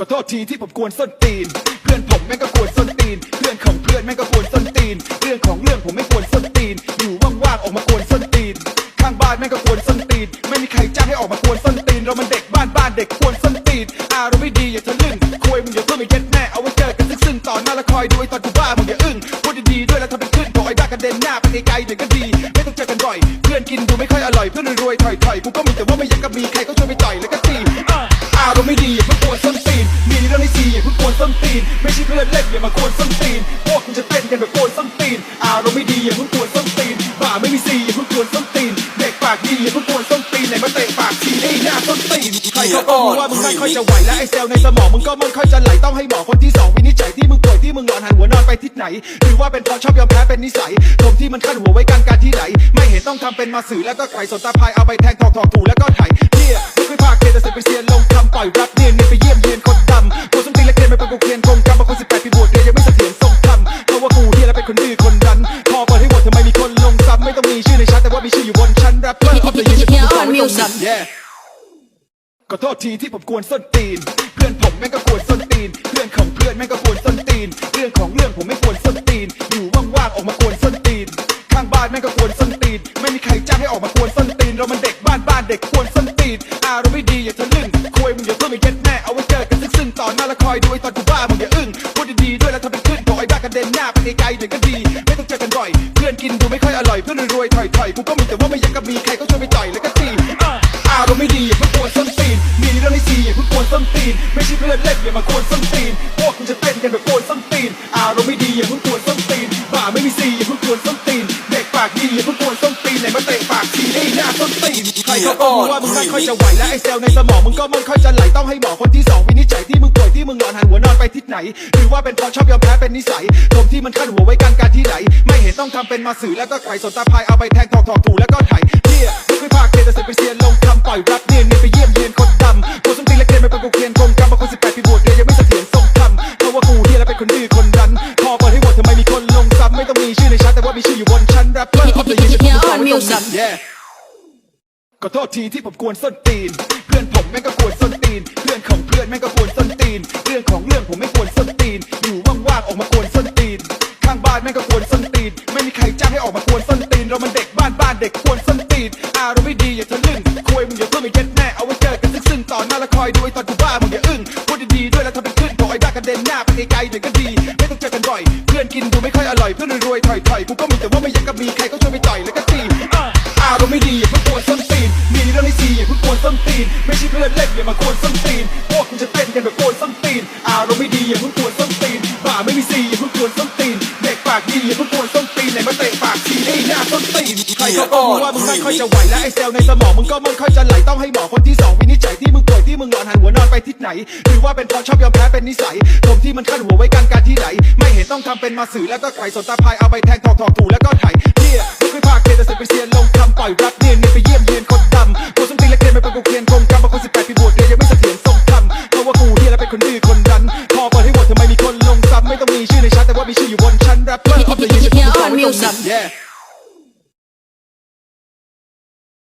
ขอโทษทีที่ผมกวนส้นตีน เพื่อนผมแม่งก็กวนส้นตีน เพื่อนของเพื่อนแม่งก็กวนส้นตีน เรื่องของเรื่องผมไม่กวนส้นตีน อยู่ว่างๆออกมากวนส้นตีน ข้างบ้านแม่งก็กวนส้นตีน ไม่มีใครจ้างให้ออกมากวนส้นตีน เรามันเด็กบ้านบ้านเด็กกวนส้นตีน อารมณ์ไม่ดีอย่าทะลึ่งคุยมึงอย่าเพิ่งไปเย็ดแม่เอาไว้เจอกันซึ่งๆต่อหน้าแล้วคอยดูไอ้ตอนกูบ้ามึงอย่าอึ้งพูดดีๆด้วยแล้วทำเป็นขึ้นบอกไอ้บ้ากระเด็นหน้าไปไกลๆหน่อยก็ดี ไม่ต้องเจอกันบ่อย เพื่อนกินดูไม่ค่อยอร่อยเพื่อนรวยๆถอยๆกูก็มีแต่ว่าไม่อยากกับมีใครก็ช่วยไปต่อยแล้วก็ตีอารมณ์ไม่ดีอย่าเพิ่งกวนส้น ส้นตีน ไม่ใช่เพื่อนเล่นอย่ามากวนส้นตีนพวกคุณจะเต้นกันแบบกวนส้นตีนอารมณ์ไม่ดีอย่าเพิ่งกวนส้นตีนบ่าไม่มีซีอย่าเพิ่งกวนส้นตีนเด็กปากดีอย่าเพิ่งกวนส้นตีนไหนมาเตะปากทีไอ้หน้าส้นตีนใครเขาก็รู้ว่ามึงไม่ค่อยจะไหวและไอ้เซลล์ในสมองมึงก็ไม่ค่อยจะไหลต้องให้หมอคนที่สองวินิจฉัยที่มึงป่วยที่มึงนอนหันหัวนอนไปทิศไหนหรือว่าเป็นเพราะชอบยอมแพ้เป็นนิสัยผมที่มันขั้นหัวไว้กลางการที่ไหนไม่เห็นต้องทำเป็นมาสื่อแล้วก็ไขสนตาพายเอาไปแทงถอกถอกถูแล้วก็ไถเฮียไม่เคยพาเกณฑ์แต่เสร็จไปเซียนลงคำปล่อยรับ ออยู่บนชั้นแรปเปอร์ออฟเดอะยีจะกูต่อไว้ตรงนั้น yeah ขอโทษทีที่ผมกวนส้นตีน เพื่อนผมแม่งก็กวนส้นตีน เพื่อนของเพื่อนแม่งก็กวนส้นตีน เรื่องของเรื่องผมไม่กวนส้นตีน อยู่ว่างๆออกมากวนส้นตีน ข้างบ้านแม่งก็กวนส้นตีน ไม่มีใครจ้างให้ออกมากวนส้นตีน เรามันเด็กบ้านบ้านเด็กกวนส้นตีน อารมณ์ไม่ดีอย่าทะลึ่งคุยมึงอย่าเพิ่งไปเย็ดแม่เอาไว้เจอกันซึ่งๆต่อหน้าแล้วคอยดูไอ้ตอนกูบ้ามึงอย่าอึ้งพูดดีๆด้วยแล้วทำเป็นขึ้นบอกไอ้บ้ากระเด็นหน้าไปไกลๆหน่อยก็ดี พื่อนกินดูไม่ค่อยอร่อยเพื่อนรวยๆถอยๆกูก็มีแต่ว่าไม่อยากกับมีใครก็ช่วยไปต่อยแล้วก็ตีอะอารมณ์ไม่ดีอย่าเพิ่งกวนส้นตีนมีเรื่องในซีอย่าเพิ่งกวนส้นตีนไม่ใช่เพื่อนเล่นอย่ามากวนส้นตีนพวกคุณจะเต้นกันแบบกวนส้นตีนอารมณ์ไม่ดีอย่าเพิ่งกวนส้นตีนบ่าไม่มีซีอย่าเพิ่งกวนส้นตีนเด็กปากดีอย่าเพิ่งกวนส้นตีนไหนมาเตะปากทีไอ้หน้าส้นตีนใครเขาก็รู้ว่ามึงไม่ค่อยจะไหวและไอ้เซลล์ในสมองมึงก็ไม่ค่อยจะไหลต้องให้หมอคนที่สองวินิจฉัยที่มึงป่วยที่มึงนอนหันหัวนอนไปทิศไหนหรือว่าเป็นเพราะชอบยอมแพ้เป็นนิสัยผมที่มันขั้นหัวไว้กลางการที่ไหนไม่เห็น ต้องทำเป็นมาสื่อแล้วก็ไขสนตาพายเอาไปแทงถอกถอกถูแล้วก็ไถเฮียไม่เคยพาเกณฑ์แต่เสร็จไปเซียนลงคำปล่อยรับเนียนเนียนไปเยี่ยมเยียนคนดำกูสมตีและเกณฑ์ไปเป็นกูเคียนคงกำบางคนสิบแปดปีบวชเรียนยังไม่เสถียรทรงธรรมเพราะว่ากูเฮียแล้วเป็นคนดื้อคนดันพอเปิดให้โหวตทำไมมีคนลงซ้ำไม่ต้องมีชื่อในชาร์ตแต่ว่ามีชื่ออยู่บนชั้นแรปเปอร์ออฟเดอะยีจะกูต่อไว้ตรงนั้น yeah ขอโทษทีที่ผมกวนส้นตีน เพื่อนผมแม่งก็กวนส้นตีน เพื่อนของเพื่อนแม่งก็กวนส้นตีน เรื่องของเรื่องผมไม่กวนส้นตีน อยู่ว่างๆออกมากวนส้นตีนข้านแม่งก็กวนส้นตีน ไม่มีใครจ้างให้ออกมากวนส้นตีน เรามันเด็กบ้านบ้านเด็กกวนส้นตีน อารมณ์ไม่ดีอย่าทะลึ่งคุยมึงอย่าเพิ่งไปเย็ดแม่เอาไว้เจอกันซึ่งๆต่อหน้าล้วคอยดูไอ้ตอนกูบ้ามึงอย่าอึ้งพูดดีๆด้วยแล้วทำเป็นขึ้นบอกไอ้บ้ากระเด็นหน้าไปไกลๆหน่อยก็ดี ไม่ต้องเจอกันบ่อย เพื่อนกินดูไม่ค่อยอร่อยเพื่อนรวยๆถอยๆกูก็มีแต่ว่าไม่อยากกับมีใครก็ช่วยไปต่อยแล้วก็ตีอะอารมณ์ไม่ดีอย่าเพิ่งกวนส้นตีน มีเรื่องในซีอย่าเพิ่งกวนส้นตีน ไม่ใช่เพื่อนเล่นอย่ามากวนส้นตีน ตีนไหนมาเตะปากทีไอ้หน้าส้นตีนใครเขาก็รู้ว่ามึงไม่ค่อยจะไหวและไอ้เซลล์ในสมองมึงก็ไม่ค่อยจะไหลต้องให้หมอคนที่สองวินิจฉัยที่มึงป่วยที่มึงนอนหันหัวนอนไปทิศไหน หรือว่าเป็นเพราะชอบยอมแพ้เป็นนิสัยผมที่มันขั้นหัวไว้กลางการที่ไหน ไม่เห็นต้องทำเป็นมาสื่อแล้วก็ไขสนตาพายเอาไปแทงถอกถอกถูแล้วก็ไถเฮียไม่เคยพาเกณฑ์แต่เสร็จไปเซียนลงคำปล่อยรับเนียนเนียนไปเยี่ยมเยียนคน ดอะยีจะกูต่อไว้ตรงนั้น yeah